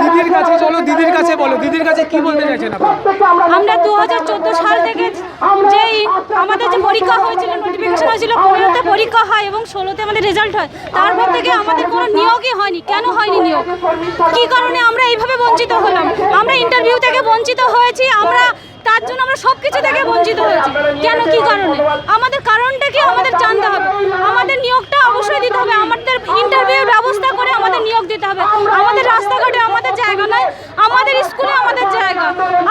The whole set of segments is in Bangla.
দিদির কাছে চলো দিদির কাছে বলো দিদির কাছে কি বলতে চাইছেন আমরা দু হাজার চোদ্দ সাল থেকে যে আমাদের যে পরীক্ষা হয়েছিল নোটিফিকেশন হয়েছিল পনেরোতে পরীক্ষা হয় এবং ষোলোতে আমাদের রেজাল্ট হয়। তারপর থেকে আমাদের কোনো নিয়োগই হয়নি। কেন হয়নি নিয়োগ? কী কারণে আমরা এইভাবে বঞ্চিত হলাম? আমরা ইন্টারভিউ থেকে বঞ্চিত হয়েছি আমরা তার জন্য আমরা সব কিছু থেকে বঞ্চিত হয়েছি। কেন? কি কারণে? আমাদের কারণটা কি আমাদের জানতে হবে আমাদের নিয়োগটা অবশ্যই দিতে হবে আমাদের ইন্টারভিউ ব্যবস্থা করে আমাদের নিয়োগ দিতে হবে। আমাদের রাস্তাঘাটে আমাদের জায়গা নয় আমাদের স্কুলে আমাদের জায়গা।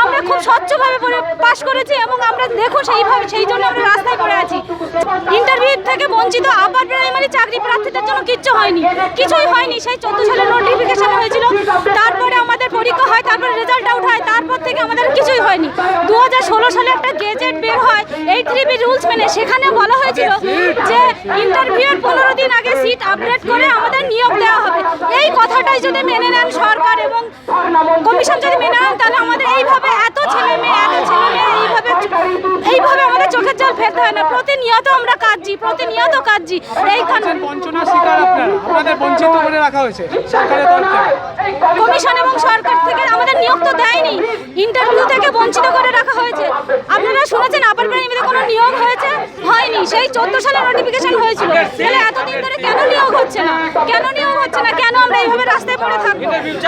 আমরা খুব স্বচ্ছভাবে পাশ করেছি এবং আমরা দেখো সেইভাবে, সেই জন্য আমরা রাস্তায় পড়ে আছি। ইন্টারভিউ থেকে বঞ্চিত আবার প্রাইমারি চাকরি প্রার্থীদের জন্য কিচ্ছু হয়নি। কিছুই হয়নি। সেই চোদ্দ সালে নোটিফিকেশন হয়েছিল। তারপরে আমাদের পরীক্ষা হয়, তারপরে রেজাল্ট আউট হয়, তারপর থেকে আমাদের কিছুই হয়নি। সালে একটা গেজেট বের হয়, এই থ্রি বি রুলস মেনে। সেখানে বলা হয়েছিল যে ইন্টারভিউর পনেরো দিন আগে সিট আপডেট করে আমাদের নিয়োগ দেওয়া হবে। এই কথাটাই যদি মেনে নেন সরকার এবং কমিশন যদি মেনে নেন, তাহলে আমাদের এইভাবে এত ছেলে মেয়ে, এত ছেলে মেয়ে, এইভাবে এইভাবে আমাদের চোখের জল ফেলতে হয় না। প্রতিনিয়ত আমরা কাজজি প্রতিনিয়ত কাজজি এই কারণে বঞ্চনার শিকার আপনারা। আপনাদের বঞ্চিত করে রাখা হয়েছে। সরকারের তরফ থেকে কমিশন এবং সরকার থেকে আমাদের দেয়নি। ইন্টারভিউ থেকে বঞ্চিত করে রাখা হয়েছে। আপনারা শুনেছেন আপার প্রাইমারিতে কোনো নিয়োগ হয়েছে? হয়নি। সেই চোদ্দ সালে নোটিফিকেশন হয়েছিল। তাহলে এতদিন ধরে কেন নিয়োগ হচ্ছে না? কেন নিয়োগ হচ্ছে না? কেন আমরা এইভাবে রাস্তায় পড়ে থাকব?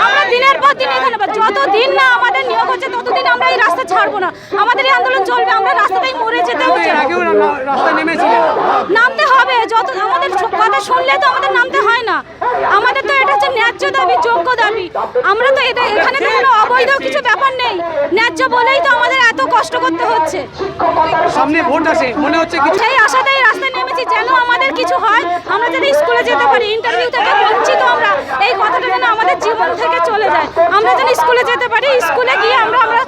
আমরা দিনের পর দিন এখানে যতদিন না আমাদের নিয়োগ হচ্ছে, ততদিন আমরা এই রাস্তা ছাড়বো না। আমাদের এই আন্দোলন চলবে। আমরা রাস্তাতেই মরে যেতে হচ্ছে নামতে হবে। যত আমাদের কথা শুনলে তো আমাদের নামতে হয় না। আমাদের তো এটা হচ্ছে ন্যায্য দাবি, যোগ্য দাবি। আমরা তো এটা এখানে ব্যাপার নেই। ন্যায্য বলেই তো আমাদের এত কষ্ট করতে হচ্ছে। সামনে ভোট আসে মনে হচ্ছে কিছু সেই আশাতেই রাস্তায় নেমেছি যেন আমাদের কিছু হয় আমরা যাতে স্কুলে যেতে পারি ইন্টারভিউ থেকে বঞ্চিত আমরা এই কথাটা যেন আমাদের জীবন থেকে চলে যায়। আমরা যেন স্কুলে যেতে পারি স্কুলে গিয়ে আমরা আমরা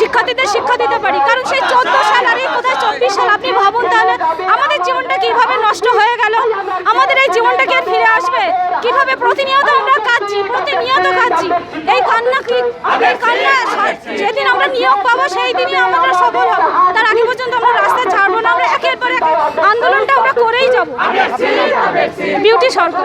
শিক্ষার্থীদের শিক্ষা দিতে পারি। কারণ সেই চোদ্দ সাল আর এই কোথায় চব্বিশ সাল? আপনি ভাবুন তাহলে আমাদের জীবনটা কীভাবে নষ্ট হয়ে গেল? আমাদের এই জীবনটা কি ফিরে আসবে? কীভাবে প্রতিনিয়ত আমরা কাঁদছি? প্রতিনিয়ত কাঁদছি এই কান্না কি এই কান্না যেদিন আমরা নিয়োগ পাবো সেই দিনই আমরা সফল হব। তার আগে পর্যন্ত আমরা রাস্তা ছাড়বো না আমরা একের পর এক আন্দোলনটা আমরা করেই যাব। বিউটি সরকার।